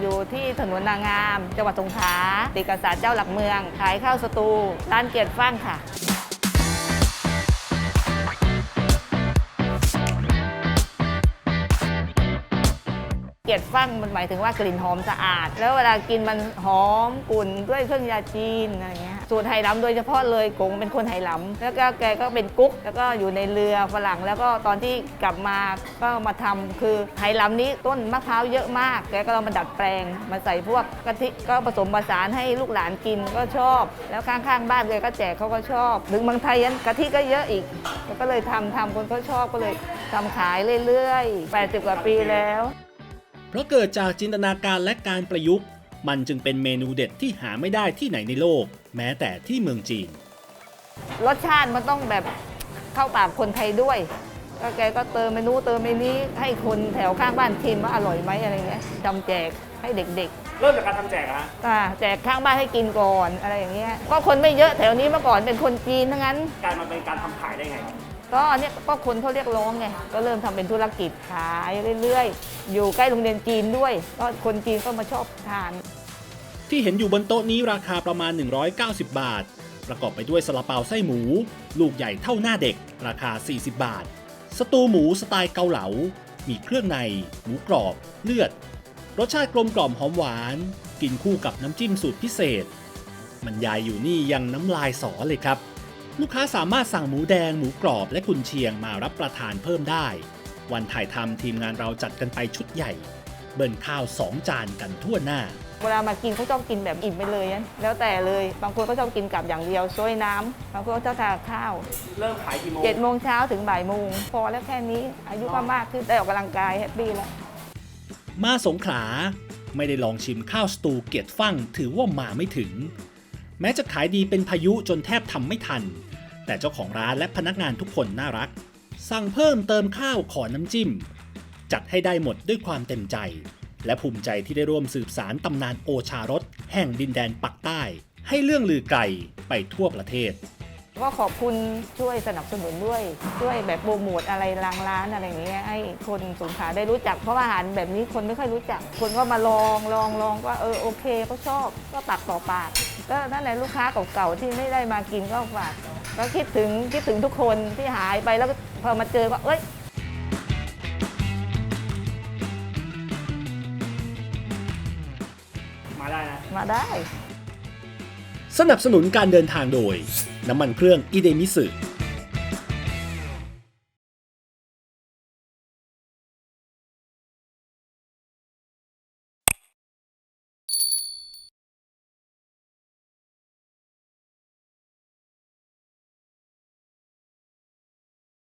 อยู่ที่ถนนนางงาม จังหวัดสงขลาติดกับศาลเจ้าหลักเมือง ขายข้าวสตู ร้านเกียรติฟั่งค่ะ เกียรติฟั่งมันหมายถึงว่ากลิ่นหอมสะอาด แล้วเวลากินมันหอมกลุ่นด้วยเครื่องยาจีนอะไรเงี้ยสูตรไหหลำโดยเฉพาะเลยกงเป็นคนไหหลำแล้วก็แกก็เป็นกุ๊กแล้วก็อยู่ในเรือฝรั่งแล้วก็ตอนที่กลับมาก็มาทำคือไหหลำนี้ต้นมะพร้าวเยอะมาก แกก็เรามาดัดแปลงมาใส่พวกกะทิก็ผสมผสานให้ลูกหลานกินก็ชอบ แล้วข้างๆบ้านแกก็แจกเขาก็ชอบ ถึงบางไทยนั้นกะทิก็เยอะอีกแล้วก็เลยทำทำคนเขาชอบก็เลยทำขายเรื่อยๆ80กว่าปีแล้ว เพราะเกิดจากจินตนาการและการประยุกต์ มันจึงเป็นเมนูเด็ดที่หาไม่ได้ที่ไหนในโลก แม้แต่ที่เมืองจีน รสชาติมันต้องแบบเข้าปากคนไทยด้วยก็แกก็เติมเมนูเติมเมนี้ให้คนแถวข้างบ้านชิมว่าอร่อยไหมอะไรเงี้ยจำแจกให้เด็กเริ่มจากการทำแจกอะฮะๆอ่าแจกข้างบ้านให้กินก่อนอะไรอย่างเงี้ยก็คนไม่เยอะแถวนี้เมื่อก่อนเป็นคนจีนทั้งนั้น กลายมาเป็นการทำขายได้ไงครับ ก็เนี้ยก็คนเขาเรียกร้องไงก็เริ่มทำเป็นธุรกิจขายเรื่อยๆ อยู่ใกล้โรงเรียนจีนด้วย ก็คนจีนก็มาชอบทาน ที่เห็นอยู่บนโต๊ะนี้ราคาประมาณ 190 บาท ประกอบไปด้วยสลาเปาไส้หมู ลูกใหญ่เท่าหน้าเด็ก ราคา 40 บาท สตูหมูสไตล์เกาเหลา มีเครื่องใน หมูกรอบ เลือด รสชาติกลมกล่อมหอมหวาน กินคู่กับน้ำจิ้มสูตรพิเศษ มันยายอยู่นี่ยังน้ำลายสอเลยครับ ลูกค้าสามารถสั่งหมูแดงหมูกรอบและกุนเชียงมารับประทานเพิ่มได้ วันถ่ายทำทีมงานเราจัดกันไปชุดใหญ่ เบิ่นข้าวสองจานกันทั่วหน้า เวลามากินเขาชอบกินแบบอิ่มไปเลยนะแล้วแต่เลย บางคนก็ชอบกินกับอย่างเดียวช่วยน้ำบางคนก็ชอบทานข้าวเริ่มขายกี่โมงเจ็ดโมงเช้าถึงบ่ายโมงพอแล้วแค่นี้อายุก็มากขึ้นได้ออกกำลังกายแฮปปี้แล้วมาสงขลาไม่ได้ลองชิมข้าวสตูเกียรติฟั่งถือว่ามาไม่ถึง แม้จะขายดีเป็นพายุจนแทบทำไม่ทัน แต่เจ้าของร้านและพนักงานทุกคนน่ารัก สั่งเพิ่มเติมข้าวขอน้ำจิ้ม จัดให้ได้หมดด้วยความเต็มใจ และภูมิใจที่ได้ร่วมสืบสารตำนานโอชารสแห่งดินแดนปักใต้ ให้เรื่องลือไกลไปทั่วประเทศ ก็ขอบคุณช่วยสนับสนุนด้วย ช่วยแบบโปรโมทอะไรรางร้านอะไรอย่างเงี้ยให้คนสงขลาได้รู้จักเพราะว่าอาหารแบบนี้คนไม่ค่อยรู้จัก คนก็มาลองลองลองว่าเออโอเคเขาชอบก็ตักต่อปากก็นั่นแหละลูกค้าเก่าๆที่ไม่ได้มากินก็ฝากก็คิดถึงคิดถึงทุกคนที่หายไปแล้วก็พอมาเจอก็เอ้ยมาได้นะ มาได้ สนับสนุนการเดินทางโดย น้ำมันเครื่องอิเดมิสึ